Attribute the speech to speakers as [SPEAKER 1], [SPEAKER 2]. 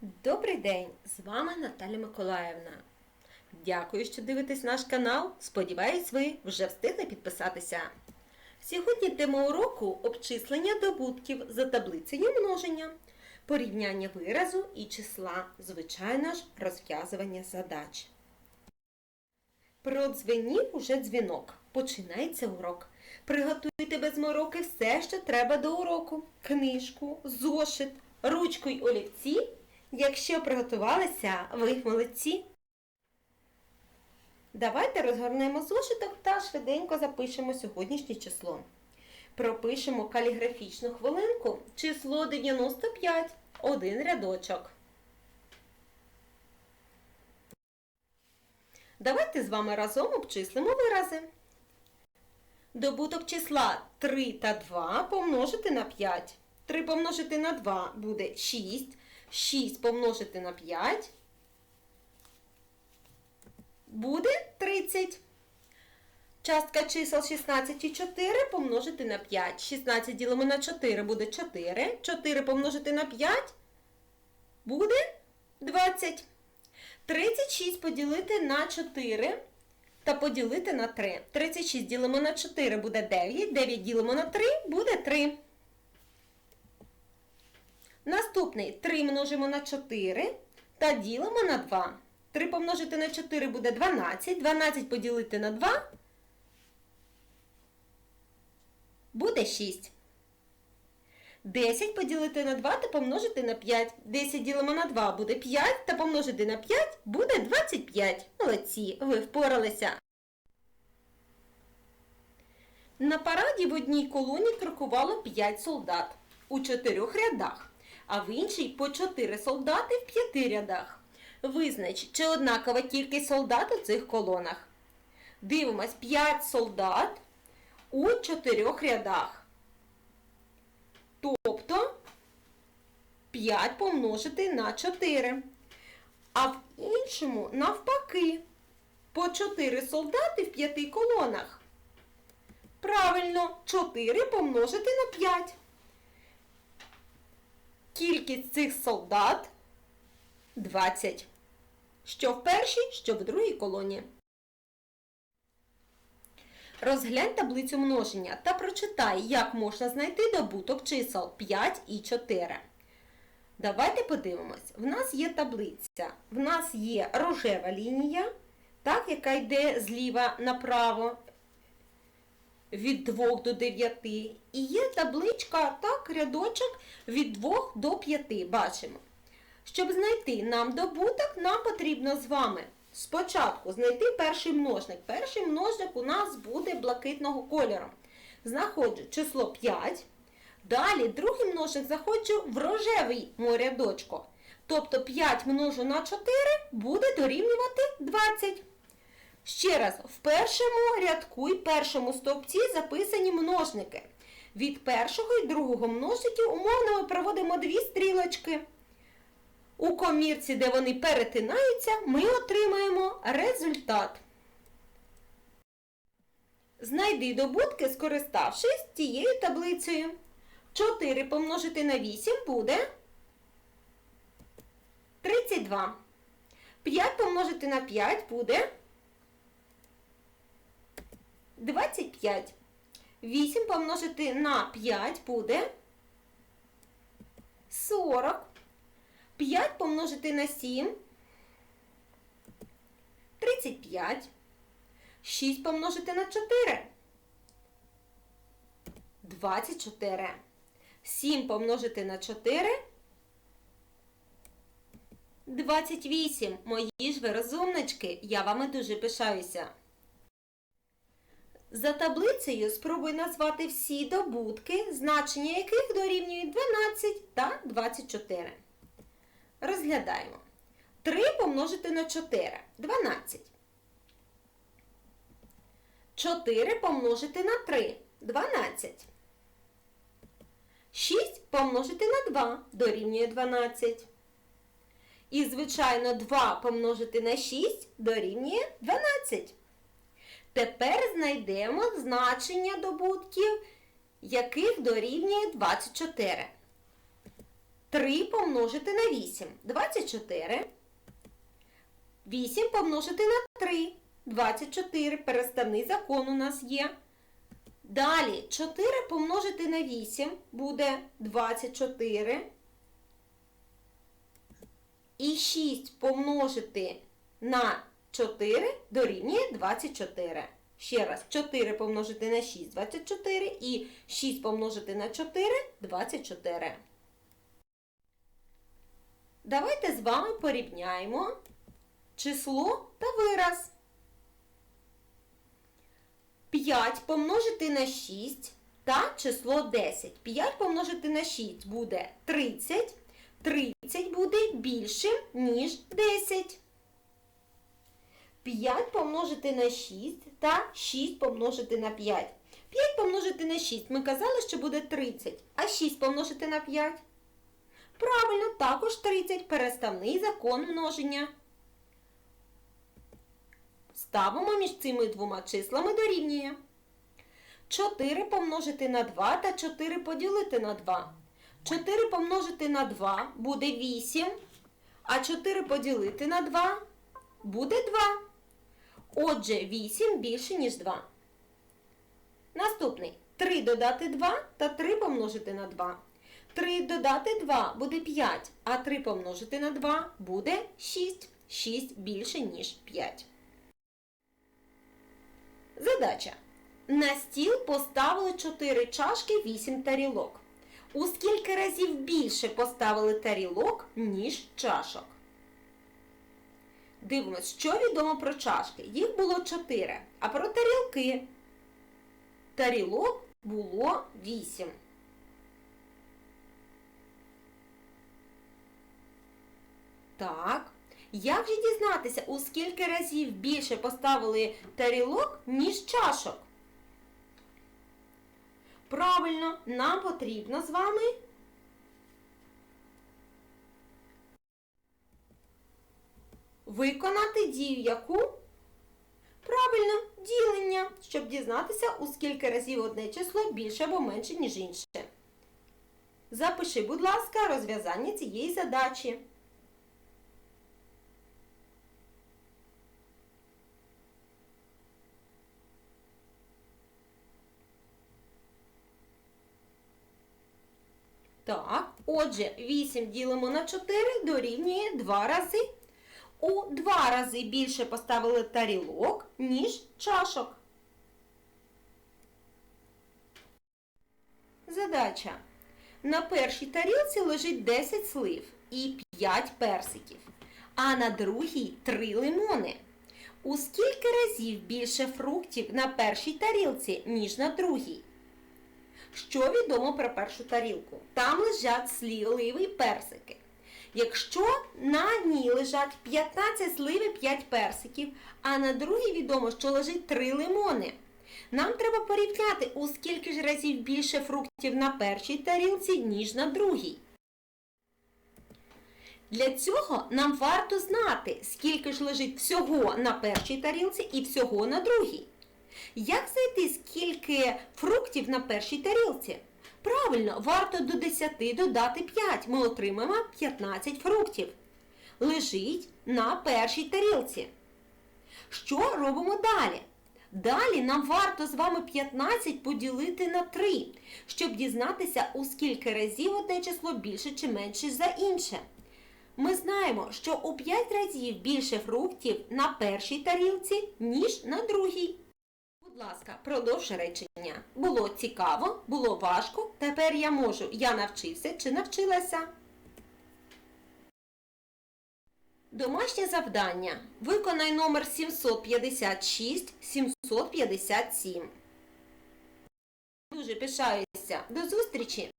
[SPEAKER 1] Добрий день! З вами Наталя Миколаївна. Дякую, що дивитесь наш канал. Сподіваюсь, ви вже встигли підписатися. Сьогодні тема уроку обчислення добутків за таблицею множення, порівняння виразу і числа, звичайно ж, розв'язування задач. Продзвенів уже дзвінок. Починається урок. Приготуйте без мороки все, що треба до уроку: книжку, зошит, ручку й олівці. Якщо приготувалися, ви молодці. Давайте розгорнемо зошиток та швиденько запишемо сьогоднішнє число. Пропишемо каліграфічну хвилинку число 95, один рядочок. Давайте з вами разом обчислимо вирази. Добуток числа 3 та 2 помножити на 5. 3 помножити на 2 буде 6. 6 помножити на 5 буде 30. Частка чисел 16 і 4 помножити на 5. 16 ділимо на 4 буде 4. 4 помножити на 5 буде 20. 36 поділити на 4 та поділити на 3. 36 ділимо на 4 буде 9. 9 ділимо на 3 буде 3. Наступний 3 множимо на 4 та ділимо на 2. 3 помножити на 4 буде 12. 12 поділити на 2 буде 6. 10 поділити на 2 та помножити на 5. 10 ділимо на 2 буде 5 та помножити на 5 буде 25. Молодці, ви впоралися. На параді в одній колоні крокувало 5 солдат у 4 рядах, а в іншій по 4 солдати в 5 рядах. Визнач, чи однакова кількість солдат у цих колонах. Дивимось 5 солдат у 4 рядах. Тобто 5 помножити на 4. А в іншому навпаки. По 4 солдати в 5 колонах. Правильно, 4 помножити на 5. Кількість цих солдат 20. Що в першій, що в другій колоні. Розглянь таблицю множення та прочитай, як можна знайти добуток чисел 5 і 4. Давайте подивимось. В нас є таблиця. В нас є рожева лінія, так, яка йде зліва направо від 2 до 9. І є табличка, так, рядочок від 2 до 5. Бачимо. Щоб знайти нам добуток, нам потрібно з вами спочатку знайти перший множник. Перший множник у нас буде блакитного кольору. Знаходжу число 5. Далі другий множник заходжу в рожевий рядочку. Тобто 5 множу на 4 буде дорівнювати 20. Ще раз, в першому рядку і першому стовпці записані множники. Від першого і другого множників умовно ми проводимо дві стрілочки. У комірці, де вони перетинаються, ми отримаємо результат. Знайди добутки, скориставшись тією таблицею. 4 помножити на 8 буде 32. 5 помножити на 5 буде 25. 8 помножити на 5 буде 40. 5 помножити на 7 35. 6 помножити на 4 24. 7 помножити на 4 28. Мої ж ви розумнички, я вами дуже пишаюся. За таблицею спробуй назвати всі добутки, значення яких дорівнюють 12 та 24. Розглядаємо. 3 помножити на 4 12. 4 помножити на 3 12. 6 помножити на 2 дорівнює 12. І, звичайно, 2 помножити на 6 дорівнює 12. Тепер знайдемо значення добутків, яких дорівнює 24. 3 помножити на 8 24. 8 помножити на 3 24. Переставний закон у нас є. Далі 4 помножити на 8 буде 24. І 6 помножити на 4 дорівнює 24. Ще раз, 4 помножити на 6 24 і 6 помножити на 4 24. Давайте з вами порівняємо число та вираз. 5 помножити на 6 та число 10. 5 помножити на 6 буде 30. 30 буде більшим, ніж 10. 5 помножити на 6 та 6 помножити на 5. 5 помножити на 6 ми казали, що буде 30. А 6 помножити на 5? Правильно, також 30. Переставний закон множення. Ставимо між цими двома числами дорівнює. 4 помножити на 2 та 4 поділити на 2. 4 помножити на 2 буде 8, а 4 поділити на 2 буде 2. Отже, 8 більше, ніж 2. Наступний. 3 додати 2 та 3 помножити на 2. 3 додати 2 буде 5, а 3 помножити на 2 буде 6. 6 більше, ніж 5. Задача. На стіл поставили 4 чашки, 8 тарілок. У скільки разів більше поставили тарілок, ніж чашок? Дивимось, що відомо про чашки. Їх було 4. А про тарілки? Тарілок було 8. Так. Як же дізнатися, у скільки разів більше поставили тарілок, ніж чашок? Правильно, нам потрібно з вами виконати дію яку? Правильно, ділення, щоб дізнатися, у скільки разів одне число більше або менше, ніж інше. Запиши, будь ласка, розв'язання цієї задачі. Так, отже, 8 ділимо на 4 дорівнює 2 рази. У 2 рази більше поставили тарілок, ніж чашок. Задача. На першій тарілці лежить 10 слив і 5 персиків, а на другій 3 лимони. У скільки разів більше фруктів на першій тарілці, ніж на другій? Що відомо про першу тарілку? Там лежать сливи персики. Якщо на ній лежать 15 слив 5 персиків, а на другій відомо, що лежить 3 лимони. Нам треба порівняти, у скільки ж разів більше фруктів на першій тарілці, ніж на другій. Для цього нам варто знати, скільки ж лежить всього на першій тарілці і всього на другій. Як знайти, скільки фруктів на першій тарілці? Правильно, варто до 10 додати 5. Ми отримаємо 15 фруктів. Лежить на першій тарілці. Що робимо далі? Далі нам варто з вами 15 поділити на 3, щоб дізнатися, у скільки разів одне число більше чи менше за інше. Ми знаємо, що у 5 разів більше фруктів на першій тарілці, ніж на другій. Ласка, продовж речення. Було цікаво, було важко. Тепер я можу. Я навчився чи навчилася. Домашнє завдання. Виконай номер 756-757. Дуже пишаюся. До зустрічі!